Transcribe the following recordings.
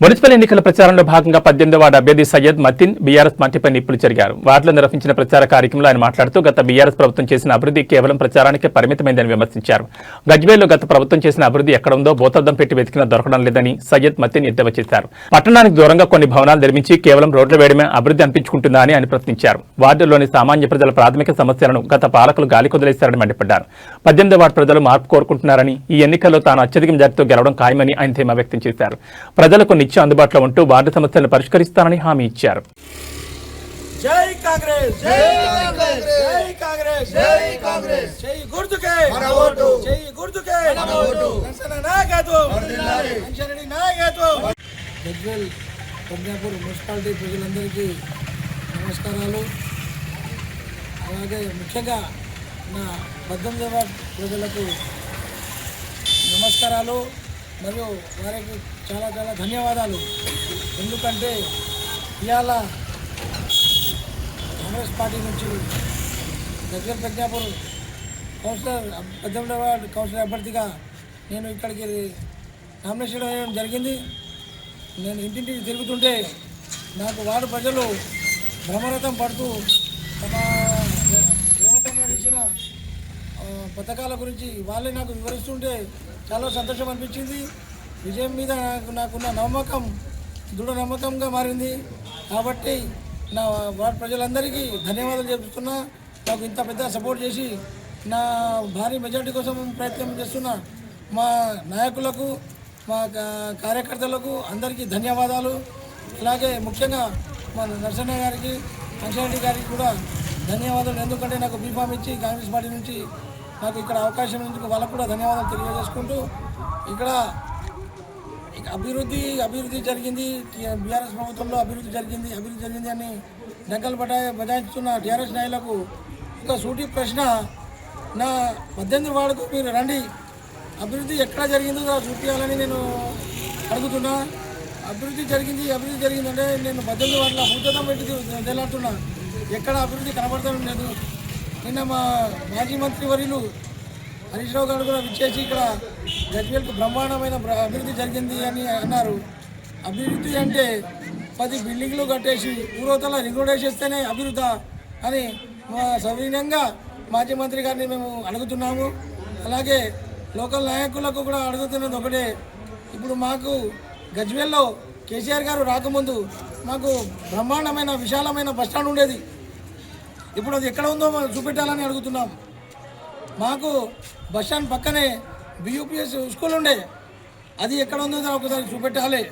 Municipal ఎన్నికల ప్రచారంలో భాగంగా పద్దెనిమిది వార్డు అభ్యర్థి సయ్యద్ మతిన్ బీఆర్ఎస్ పార్టీపై నిప్పులు జరిగారు వార్డులో నిర్వహించిన ప్రచార కార్యక్రమంలో ఆయన మాట్లాడుతూ గత బీఆర్ఎస్ ప్రభుత్వం చేసిన అభివృద్ధి కేవలం ప్రచారానికే పరిమితమైందని విమర్శించారు. గజ్వేల్లో గత ప్రభుత్వం చేసిన అభివృద్ధి ఎక్కడ ఉందో భూతద్దం పెట్టి వెతికినా దొరకడం లేదని సయ్యద్ మతిన్ ఎద్దవ చేశారు. పట్టణానికి దూరంగా కొన్ని భవనాలు నిర్మించి కేవలం రోడ్లు వేయడమే అభివృద్ధి అనిపించుకుంటుందా అని ఆయన ప్రశ్నించారు. వార్డులోని సామాన్య ప్రజల ప్రాథమిక సమస్యలను గత పాలకులు గాలి కుదిలేశారని మండిపడ్డారు. పద్దెనిమిది వార్డు ప్రజలు మార్పు కోరుకుంటున్నారని ఈ ఎన్నికల్లో తాను అత్యధిక మెజార్టీతో గెలవడం ఖాయమని ఆయన ధీమా వ్యక్తం చేశారు. ప్రజలకు నిత్యం అందుబాటులో ఉంటూ వార్డు సమస్యలను పరిష్కరిస్తానని హామీ ఇచ్చారు. జై కాంగ్రెస్ జై కాంగ్రెస్ జై కాంగ్రెస్ జై కాంగ్రెస్. జై గుర్తుకే మన ఓటు. జై గుర్తుకే. మన ఓటు. దర్శన నాయకత్వం. వర్ధిల్లాలి. దర్శనని నాయకత్వం. గజ్వెల్ ప్రజ్ఞాపూర్ మున్సిపాలిటీ ప్రజలందరికీ నమస్కారాలు. అలాగే ముఖ్యంగా నా పద్దెనిమిదవ ప్రజలకు నమస్కారాలు. మరియు వారికి చాలా చాలా ధన్యవాదాలు. ఎందుకంటే ఇవాళ కాంగ్రెస్ పార్టీ నుంచి దగ్గర ప్రజ్ఞాపూర్ కౌన్సిలర్ పద్దెనిమిదవ వార్డ్ కౌన్సిలర్ అభ్యర్థిగా నేను ఇక్కడికి నామినేషన్ వేయడం జరిగింది. నేను ఇంటింటికి తిరుగుతుంటే నాకు వార్డు ప్రజలు భ్రమరథం పడుతూ తమ రేవంత్ గారు ఇచ్చిన ఆ, పథకాల గురించి వాళ్ళే నాకు వివరిస్తుంటే చాలా సంతోషం అనిపించింది. విజయం మీద నాకు నాకున్న నమ్మకం దృఢ నమ్మకంగా మారింది. కాబట్టి నా వార్డ్ ప్రజలందరికీ ధన్యవాదాలు చెబుతున్నా నాకు ఇంత పెద్ద సపోర్ట్ చేసి నా భారీ మెజార్టీ కోసం ప్రయత్నం చేస్తున్న మా నాయకులకు మా కార్యకర్తలకు అందరికీ ధన్యవాదాలు. అలాగే ముఖ్యంగా మా నరసన్న గారికి అంశారెడ్డి గారికి కూడా ధన్యవాదాలు. ఎందుకంటే నాకు బీఫామ్ ఇచ్చి కాంగ్రెస్ పార్టీ నుంచి నాకు ఇక్కడ అవకాశం ఇచ్చినందుకు వాళ్ళకు కూడా ధన్యవాదాలు తెలియజేసుకుంటూ ఇక్కడ అభివృద్ధి అభివృద్ధి జరిగింది. బీఆర్ఎస్ ప్రభుత్వంలో అభివృద్ధి జరిగింది అభివృద్ధి జరిగింది అని డెంకలు బటా బజాయిస్తున్న టీఆర్ఎస్ నాయకులకు ఒక సూటి ప్రశ్న నా పద్దెనిమిది వాడుకు మీరు రండి. అభివృద్ధి ఎక్కడ జరిగిందో చూపించాలని నేను అడుగుతున్నా. అభివృద్ధి జరిగింది అభివృద్ధి జరిగిందంటే నేను పద్దెనిమిది వాటిలో భూతదం పెట్టి తెలాడుతున్నా. ఎక్కడ అభివృద్ధి కనబడతాం లేదు నిన్న మా మాజీ మంత్రి వర్యులు హరీష్ రావు గారు కూడా విచ్చేసి ఇక్కడ గజ్వేల్కి బ్రహ్మాండమైన అభివృద్ధి జరిగింది అని అన్నారు. అభివృద్ధి అంటే పది బిల్డింగ్లు కట్టేసి ఊరోతల రింగ్ రోడ్ వేసేస్తేనే అభివృద్ధి అని మా మాజీ మంత్రి గారిని మేము అడుగుతున్నాము. అలాగే లోకల్ నాయకులకు కూడా అడుగుతున్నది ఒకటే. ఇప్పుడు మాకు గజ్వేల్లో కేసీఆర్ గారు రాకముందు మాకు బ్రహ్మాండమైన విశాలమైన బస్టాండ్ ఉండేది. ఇప్పుడు అది ఎక్కడ ఉందో మనం చూపెట్టాలని అడుగుతున్నాం. మాకు బస్ స్టాండ్ పక్కనే బియూపీఎస్ స్కూల్ ఉండే. అది ఎక్కడ ఉందో దాన్ని ఒకసారి చూపెట్టాలి.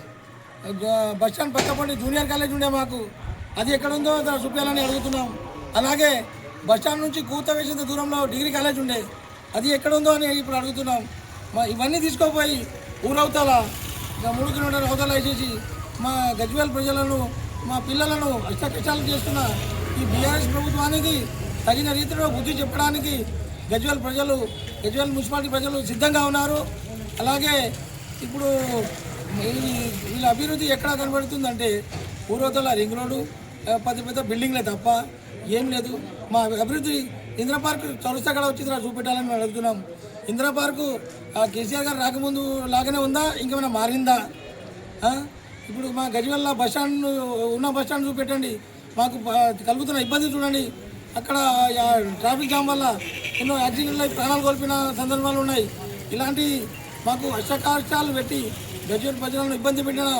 బస్ స్టాండ్ పక్క పండి జూనియర్ కాలేజ్ ఉండే మాకు. అది ఎక్కడ ఉందో దాన్ని చూపించాలని అడుగుతున్నాం. అలాగే బస్ స్టాండ్ నుంచి కూత వేసేంత దూరంలో డిగ్రీ కాలేజ్ ఉండే. అది ఎక్కడ ఉందో అని ఇప్పుడు అడుగుతున్నాం. మా ఇవన్నీ తీసుకోపోయి ఊరవుతాల ఇంకా మూడు కిలోమీటర్ల అవతల వేసేసి మా గజ్వేల్ ప్రజలను మా పిల్లలను అష్టకష్టాలు చేస్తున్న ఈ బీఆర్ఎస్ ప్రభుత్వానికి తగిన రీతిలో బుద్ధి చెప్పడానికి గజ్వేల్ ప్రజలు గజ్వేల్ మున్సిపాలిటీ ప్రజలు సిద్ధంగా ఉన్నారు. అలాగే ఇప్పుడు వీళ్ళ అభివృద్ధి ఎక్కడ కనబడుతుందంటే పూర్వతల రింగ్ రోడ్డు పెద్ద పెద్ద బిల్డింగ్లే తప్ప ఏం లేదు. మా అభివృద్ధి ఇందిరా పార్క్ చౌరస్తా కూడా వచ్చి చూపెట్టాలని మేము అడుగుతున్నాం. ఇందిరా పార్కు కేసీఆర్ గారు రాకముందు లాగానే ఉందా? ఇంకేమైనా మారిందా? ఇప్పుడు మా గజ్వెల్ల బస్ స్టాండ్ ఉన్న బస్ స్టాండ్ చూపెట్టండి. మాకు కలుగుతున్న ఇబ్బంది చూడండి. అక్కడ ట్రాఫిక్ జామ్ వల్ల ఎన్నో యాక్సిడెంట్లు అయి ప్రాణాలు కోల్పోయిన సందర్భాలు ఉన్నాయి. ఇలాంటి మాకు అష్టకాష్టాలు పెట్టి గజ్వెల్ ప్రజలను ఇబ్బంది పెట్టిన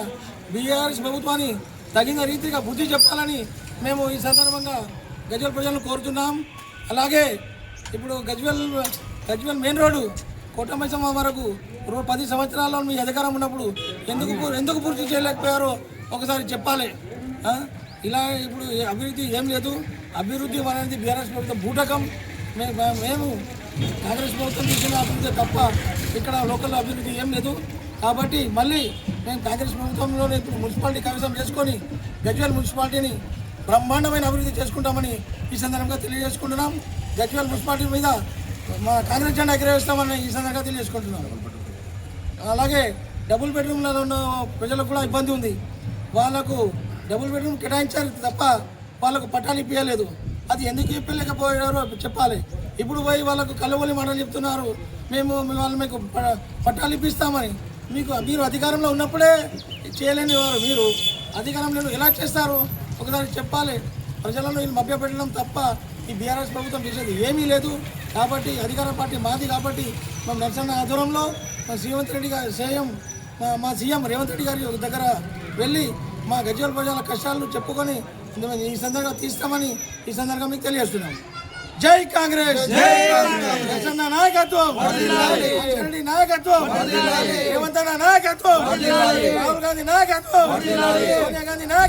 బీఆర్ఎస్ ప్రభుత్వాన్ని తగిన రీతిగా బుద్ధి చెప్పాలని మేము ఈ సందర్భంగా గజ్వెల్ ప్రజలను కోరుతున్నాం. అలాగే ఇప్పుడు గజ్వెల్ గజ్వెల్ మెయిన్ రోడ్డు కోటమైసమ్మ వరకు పది సంవత్సరాల్లో మీ అధికారం ఉన్నప్పుడు ఎందుకు ఎందుకు పూర్తి చేయలేకపోయారో ఒకసారి చెప్పాలి. ఇలా ఇప్పుడు అభివృద్ధి ఏం లేదు. అభివృద్ధి అనేది బీఆర్ఎస్ ప్రభుత్వం బూటకం. మే- మేము కాంగ్రెస్ ప్రభుత్వం చేసిన అభివృద్ధి తప్ప ఇక్కడ లోకల్ అభివృద్ధి ఏం లేదు. కాబట్టి మళ్ళీ మేము కాంగ్రెస్ ప్రభుత్వంలో ఇప్పుడు మున్సిపాలిటీ కవిసం చేసుకొని గజ్వేల్ మున్సిపాలిటీని బ్రహ్మాండమైన అభివృద్ధి చేసుకుంటామని ఈ సందర్భంగా తెలియజేసుకుంటున్నాం. గజ్వేల్ మున్సిపాలిటీ మీద మా కాంగ్రెస్ జెండా ఎగరవేస్తామని ఈ సందర్భంగా తెలియజేసుకుంటున్నాం అలాగే డబుల్ బెడ్రూమ్లలో ఉన్న ప్రజలకు కూడా ఇబ్బంది ఉంది. వాళ్ళకు డబుల్ బెడ్రూమ్ కేటాయించారు తప్ప వాళ్ళకు పట్టాలు ఇప్పించలేదు అది ఎందుకు ఇప్పలేకపోయారో చెప్పాలి. ఇప్పుడు పోయి వాళ్ళకు కలవలి మాటలు చెప్తున్నారు. మేము వాళ్ళు మీకు ప- పట్టాలు ఇప్పిస్తామని. మీకు మీరు అధికారంలో ఉన్నప్పుడే చేయలేని వారు మీరు. అధికారంలో ఎలా చేస్తారు? ఒకసారి చెప్పాలి. ప్రజలను వీళ్ళు మభ్యపెట్టడం తప్ప ఈ బీఆర్ఎస్ ప్రభుత్వం చేసేది ఏమీ లేదు. కాబట్టి అధికార పార్టీ మాది కాబట్టి మేము నరసన్న ఆధ్వర్యంలో మా శ్రీవంత్ రెడ్డి గారి సీఎం మా మా సీఎం రేవంత్ రెడ్డి గారి దగ్గర వెళ్ళి మా గజ్వల్ ప్రజల కష్టాలను చెప్పుకొని ఈ సందర్భంగా తీస్తామని ఈ సందర్భంగా మీకు తెలియజేస్తున్నాం. జై కాంగ్రెస్! జై నరసన్న నాయకత్వం! రెడ్డి నాయకత్వం! రేవంత్ నాయకత్వం! రాహుల్ గాంధీ నాయకత్వం! సోనియా గాంధీ నాయకత్వం!